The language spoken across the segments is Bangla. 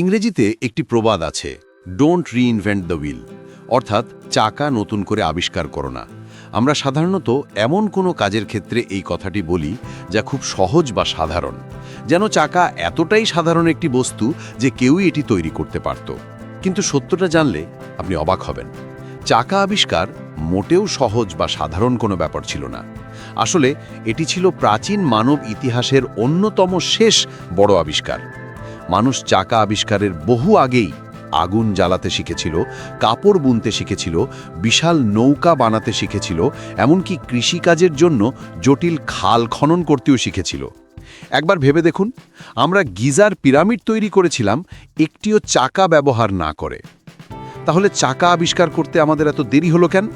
ইংরেজিতে একটি প্রবাদ আছে ডোন্ট রিইনভেন্ট দ্য হুইল অর্থাৎ চাকা নতুন করে আবিষ্কার করো না। আমরা সাধারণত এমন কোনো কাজের ক্ষেত্রে এই কথাটি বলি যা খুব সহজ বা সাধারণ, যেন চাকা এতটাই সাধারণ একটি বস্তু যে কেউই এটি তৈরি করতে পারত। কিন্তু সত্যটা জানলে আপনি অবাক হবেন। চাকা আবিষ্কার মোটেও সহজ বা সাধারণ কোনো ব্যাপার ছিল না। আসলে এটি ছিল প্রাচীন মানব ইতিহাসের অন্যতম শেষ বড় আবিষ্কার। মানুষ চাকা আবিষ্কারের বহু আগেই আগুন জ্বালাতে শিখেছিল, কাপড় বুনতে শিখেছিল, বিশাল নৌকা বানাতে শিখেছিল, এমনকি কৃষিকাজের জন্য জটিল খাল খনন করতেও শিখেছিল। একবার ভেবে দেখুন, আমরা গিজার পিরামিড তৈরি করেছিলাম, একটিও চাকা ব্যবহার না করে। তাহলে চাকা আবিষ্কার করতে আমাদের এত দেরি হলো কেন?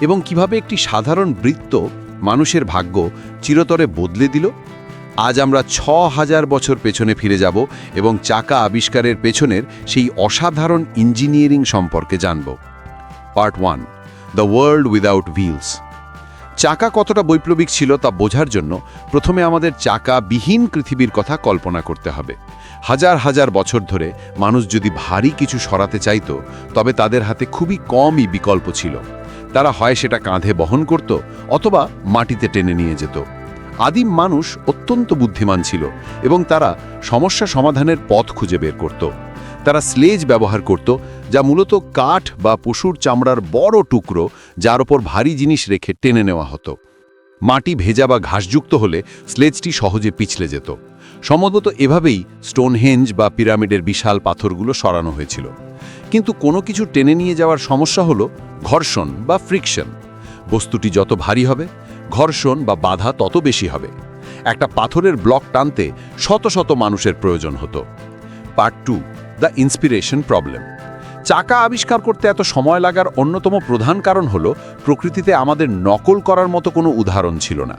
এবং কীভাবে একটি সাধারণ বৃত্ত মানুষের ভাগ্য চিরতরে বদলে দিল? আজ আমরা ছ হাজার বছর পেছনে ফিরে যাব এবং চাকা আবিষ্কারের পেছনের সেই অসাধারণ ইঞ্জিনিয়ারিং সম্পর্কে জানব। Part one, the world without wheels. চাকা কতটা বৈপ্লবিক ছিল তা বোঝার জন্য প্রথমে আমাদের চাকা বিহীন পৃথিবীর কথা কল্পনা করতে হবে। হাজার হাজার বছর ধরে মানুষ যদি ভারী কিছু সরাতে চাইতো, তবে তাদের হাতে খুবই কমই বিকল্প ছিল। তারা হয় সেটা কাঁধে বহন করত অথবা মাটিতে টেনে নিয়ে যেত। আদিম মানুষ অত্যন্ত বুদ্ধিমান ছিল এবং তারা সমস্যা সমাধানের পথ খুঁজে বের করত। তারা স্লেজ ব্যবহার করত, যা মূলত কাঠ বা পশুর চামড়ার বড় টুকরো, যার ওপর ভারী জিনিস রেখে টেনে নেওয়া হতো। মাটি ভেজা বা ঘাসযুক্ত হলে স্লেজটি সহজে পিছলে যেত। সম্ভবত এভাবেই স্টোনহেঞ্জ বা পিরামিডের বিশাল পাথরগুলো সরানো হয়েছিল। কিন্তু কোনো কিছু টেনে নিয়ে যাওয়ার সমস্যা হলো ঘর্ষণ বা ফ্রিকশন বস্তুটি যত ভারী হবে ঘর্ষণ বা বাধা তত বেশি হবে। একটা পাথরের ব্লক টানতে শত শত মানুষের প্রয়োজন হতো। Part two, the inspiration problem. চাকা আবিষ্কার করতে এত সময় লাগার অন্যতম প্রধান কারণ হলো, প্রকৃতিতে আমাদের নকল করার মতো কোনো উদাহরণ ছিল না।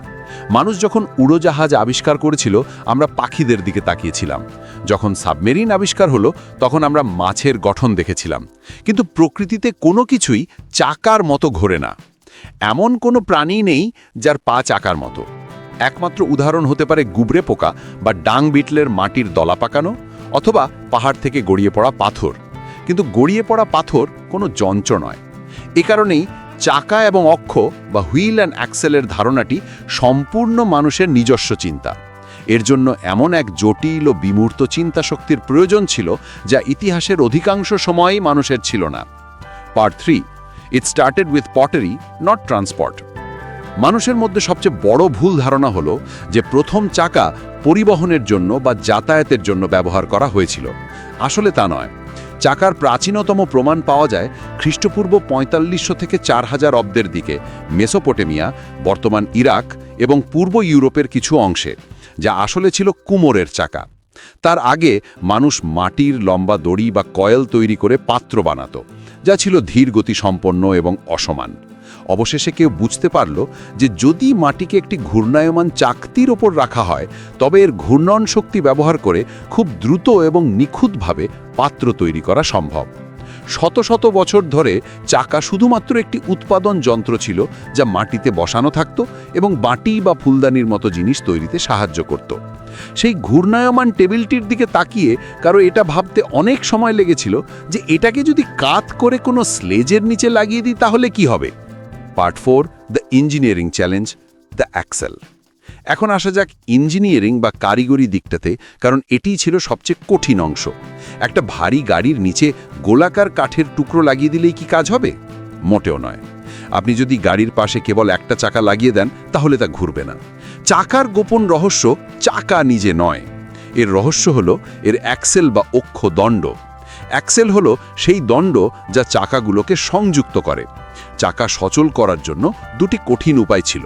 মানুষ যখন উড়োজাহাজ আবিষ্কার করেছিল, আমরা পাখিদের দিকে তাকিয়েছিলাম। যখন সাবমেরিন আবিষ্কার হলো, তখন আমরা মাছের গঠন দেখেছিলাম। কিন্তু প্রকৃতিতে কোনো কিছুই চাকার মতো ঘোরে না। এমন কোনো প্রাণী নেই যার পা চাকার মতো। একমাত্র উদাহরণ হতে পারে গুবরে পোকা বা ডাং বিটলের মাটির দলা পাকানো অথবা পাহাড় থেকে গড়িয়ে পড়া পাথর। কিন্তু গড়িয়ে পড়া পাথর কোনো যন্ত্র নয়। এ কারণেই চাকা এবং অক্ষ বা হুইল অ্যান্ড অ্যাক্সেলের ধারণাটি সম্পূর্ণ মানুষের নিজস্ব চিন্তা। এর জন্য এমন এক জটিল ও বিমূর্ত চিন্তা শক্তির প্রয়োজন ছিল যা ইতিহাসের অধিকাংশ সময়ই মানুষের ছিল না। Part three it started with pottery not transport মানুষের মধ্যে সবচেয়ে বড় ভুল ধারণা হলো যে প্রথম চাকা পরিবহনের জন্য বা যাতায়াতের জন্য ব্যবহার করা হয়েছিল। আসলে তা নয়। চাকার প্রাচীনতম প্রমাণ পাওয়া যায় খ্রিস্টপূর্ব পঁয়তাল্লিশশো থেকে চার হাজার অব্দের দিকে মেসোপটেমিয়া, বর্তমান ইরাক এবং পূর্ব ইউরোপের কিছু অংশে, যা আসলে ছিল কুমোরের চাকা। তার আগে মানুষ মাটির লম্বা দড়ি বা কয়েল তৈরি করে পাত্র বানাতো। যা ছিল ধীর গতি সম্পন্ন এবং অসমান। অবশেষে কেউ বুঝতে পারল যে যদি মাটিকে একটি ঘূর্ণায়মান চাকতির ওপর রাখা হয়, তবে এর ঘূর্ণন শক্তি ব্যবহার করে খুব দ্রুত এবং নিখুঁতভাবে পাত্র তৈরি করা সম্ভব। শত শত বছর ধরে চাকা শুধুমাত্র একটি উৎপাদন যন্ত্র ছিল যা মাটিতে বসানো থাকত এবং বাটি বা ফুলদানির মতো জিনিস তৈরিতে সাহায্য করত। সেই ঘূর্ণায়মান টেবিলটির দিকে তাকিয়ে কারও এটা ভাবতে অনেক সময় লেগেছিল যে এটাকে যদি কাত করে কোনো স্লেজের নিচে লাগিয়ে দিই তাহলে কি হবে? Part four, the engineering challenge, the axle. এখন আসা যাক ইঞ্জিনিয়ারিং বা কারিগরি দিকটাতে, কারণ এটিই ছিল সবচেয়ে কঠিন অংশ। একটা ভারী গাড়ির নিচে গোলাকার কাঠের টুকরো লাগিয়ে দিলেই কি কাজ হবে? মোটেও নয়। আপনি যদি গাড়ির পাশে কেবল একটা চাকা লাগিয়ে দেন, তাহলে তা ঘুরবে না। চাকার গোপন রহস্য চাকা নিজে নয়। এর রহস্য হলো এর অ্যাক্সেল বা অক্ষ দণ্ড। অ্যাক্সেল হলো সেই দণ্ড যা চাকাগুলোকে সংযুক্ত করে। চাকা সচল করার জন্য দুটি কঠিন উপায় ছিল।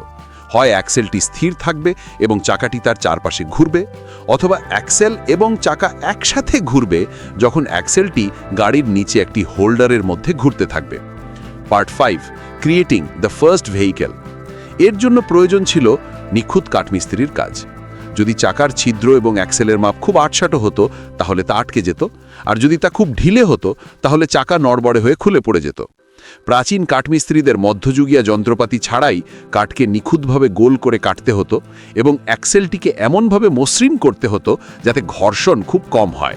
হয় অ্যাক্সেলটি স্থির থাকবে এবং চাকাটি তার চারপাশে ঘুরবে, অথবা অ্যাক্সেল এবং চাকা একসাথে ঘুরবে যখন অ্যাক্সেলটি গাড়ির নিচে একটি হোল্ডারের মধ্যে ঘুরতে থাকবে। Part five, creating the first vehicle. এর জন্য প্রয়োজন ছিল নিখুঁত কাঠমিস্ত্রির কাজ। যদি চাকার ছিদ্র এবং অ্যাক্সেলের মাপ খুব আটসাটো হতো, তাহলে তা আটকে যেত। আর যদি তা খুব ঢিলে হতো, তাহলে চাকা নড়বড়ে হয়ে খুলে পড়ে যেত। প্রাচীন কাঠমিস্ত্রিদের মধ্যযুগীয় যন্ত্রপাতি ছাড়াই কাঠকে নিখুঁতভাবে গোল করে কাটতে হতো এবং অ্যাক্সেলটিকে এমনভাবে মসৃণ করতে হতো যাতে ঘর্ষণ খুব কম হয়।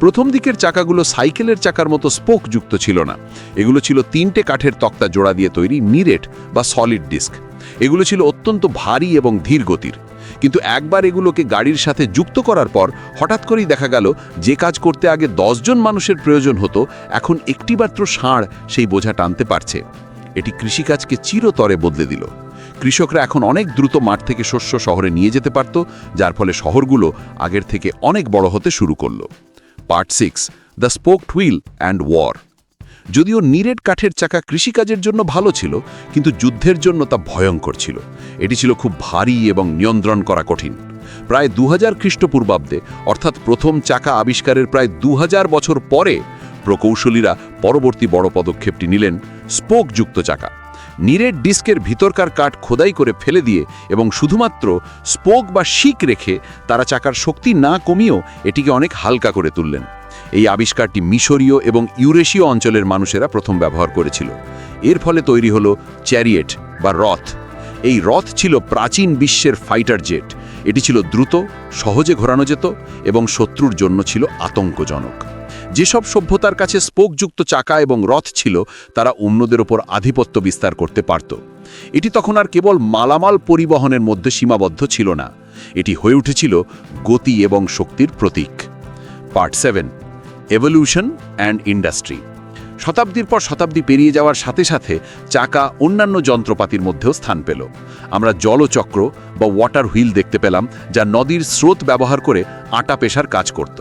প্রথম দিকের চাকাগুলো সাইকেলের চাকার মতো স্পোক যুক্ত ছিল না। এগুলো ছিল তিনটে কাঠের তক্তা জোড়া দিয়ে তৈরি নিরেট বা সলিড ডিস্ক। এগুলো ছিল অত্যন্ত ভারী এবং ধীর গতির। কিন্তু একবার এগুলোকে গাড়ির সাথে যুক্ত করার পর হঠাৎ করেই দেখা গেল যে কাজ করতে আগে জন মানুষের প্রয়োজন হতো, এখন একটিমাত্র ষাঁড় সেই বোঝা টানতে পারছে। এটি কৃষিকাজকে চিরতরে বদলে দিল। কৃষকরা এখন অনেক দ্রুত মাঠ থেকে শস্য শহরে নিয়ে যেতে পারত, যার ফলে শহরগুলো আগের থেকে অনেক বড় হতে শুরু করল। Part six, the spoke wheel and war. যদিও নিরেট কাঠের চাকা কৃষিকাজের জন্য ভালো ছিল, কিন্তু যুদ্ধের জন্য তা ভয়ঙ্কর ছিল। এটি ছিল খুব ভারী এবং নিয়ন্ত্রণ করা কঠিন। প্রায় দু হাজার খ্রিস্টপূর্বাব্দে, অর্থাৎ প্রথম চাকা আবিষ্কারের প্রায় দু হাজার বছর পরে, প্রকৌশলীরা পরবর্তী বড় পদক্ষেপটি নিলেন স্পোকযুক্ত চাকা। নিরেট ডিস্কের ভিতরকার কাঠ খোদাই করে ফেলে দিয়ে এবং শুধুমাত্র স্পোক বা শিক রেখে তারা চাকার শক্তি না কমিয়েও এটিকে অনেক হালকা করে তুললেন। এই আবিষ্কারটি মিশরীয় এবং ইউরেশীয় অঞ্চলের মানুষেরা প্রথম ব্যবহার করেছিল। এর ফলে তৈরি হলো চ্যারিয়েট বা রথ। এই রথ ছিল প্রাচীন বিশ্বের ফাইটার জেট। এটি ছিল দ্রুত, সহজে ঘোরানো যেত এবং শত্রুর জন্য ছিল আতঙ্কজনক। যেসব সভ্যতার কাছে স্পোকযুক্ত চাকা এবং রথ ছিল, তারা অন্যদের ওপর আধিপত্য বিস্তার করতে পারত। এটি তখন আর কেবল মালামাল পরিবহনের মধ্যে সীমাবদ্ধ ছিল না। এটি হয়ে উঠেছিল গতি এবং শক্তির প্রতীক। Part seven evolution and industry শতাব্দীর পর শতাব্দী পেরিয়ে যাওয়ার সাথে সাথে চাকা অন্যান্য যন্ত্রপাতির মধ্যেও স্থান পেল। আমরা জলচক্র বা ওয়াটার হুইল দেখতে পেলাম, যা নদীর স্রোত ব্যবহার করে আটা পেশার কাজ করত।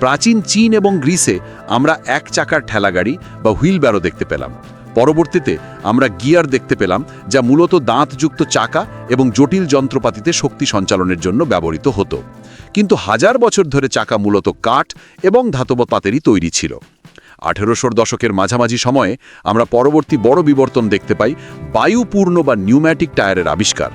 প্রাচীন চীন এবং গ্রিসে আমরা এক চাকার ঠেলাগাড়ি বা হুইল ব্যারো দেখতে পেলাম। পরবর্তীতে আমরা গিয়ার দেখতে পেলাম, যা মূলত দাঁতযুক্ত চাকা এবং জটিল যন্ত্রপাতিতে শক্তি সঞ্চালনের জন্য ব্যবহৃত হতো। কিন্তু হাজার বছর ধরে চাকা মূলত কাঠ এবং ধাতব পাতেরই তৈরি ছিল। আঠেরোশোর দশকের মাঝামাঝি সময়ে আমরা পরবর্তী বড় বিবর্তন দেখতে পাই বায়ুপূর্ণ বা নিউম্যাটিক টায়ারের আবিষ্কার।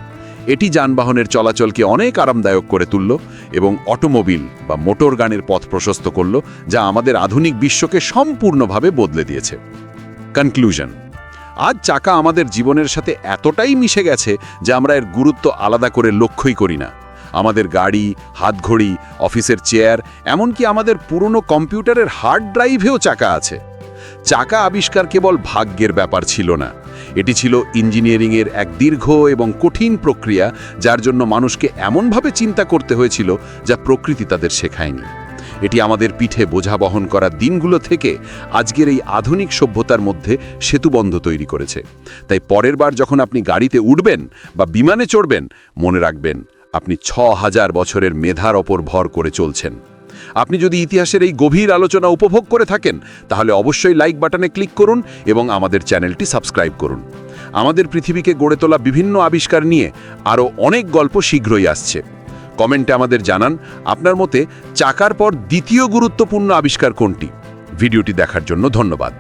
এটি যানবাহনের চলাচলকে অনেক আরামদায়ক করে তুলল এবং অটোমোবিল বা মোটর গানের পথ প্রশস্ত করল যা আমাদের আধুনিক বিশ্বকে সম্পূর্ণভাবে বদলে দিয়েছে। কনক্লুশন আজ চাকা আমাদের জীবনের সাথে এতটাই মিশে গেছে যে আমরা এর গুরুত্ব আলাদা করে লক্ষ্যই করি না। আমাদের গাড়ি, হাতঘড়ি, অফিসের চেয়ার, এমনকি আমাদের পুরনো কম্পিউটারের হার্ড ড্রাইভেও চাকা আছে। চাকা আবিষ্কার কেবল ভাগ্যের ব্যাপার ছিল না। এটি ছিল ইঞ্জিনিয়ারিংয়ের এক দীর্ঘ এবং কঠিন প্রক্রিয়া, যার জন্য মানুষকে এমনভাবে চিন্তা করতে হয়েছিল যা প্রকৃতি তাদের শেখায়নি। এটি আমাদের পিঠে বোঝা বহন করা দিনগুলো থেকে আজকের এই আধুনিক সভ্যতার মধ্যে সেতুবন্ধ তৈরি করেছে। তাই পরের বার যখন আপনি গাড়িতে উঠবেন বা বিমানে চড়বেন, মনে রাখবেন আপনি ছ হাজার বছরের মেধার ওপর ভর করে চলছেন। আপনি যদি ইতিহাসের এই গভীর আলোচনা উপভোগ করে থাকেন, তাহলে অবশ্যই লাইক বাটনে ক্লিক করুন এবং আমাদের চ্যানেলটি সাবস্ক্রাইব করুন। আমাদের পৃথিবীকে গড়ে তোলা বিভিন্ন আবিষ্কার নিয়ে আরও অনেক গল্প শীঘ্রই আসছে। কমেন্টে আমাদের জানান, আপনার মতে চাকার পর দ্বিতীয় গুরুত্বপূর্ণ আবিষ্কার কোনটি? ভিডিওটি দেখার জন্য ধন্যবাদ।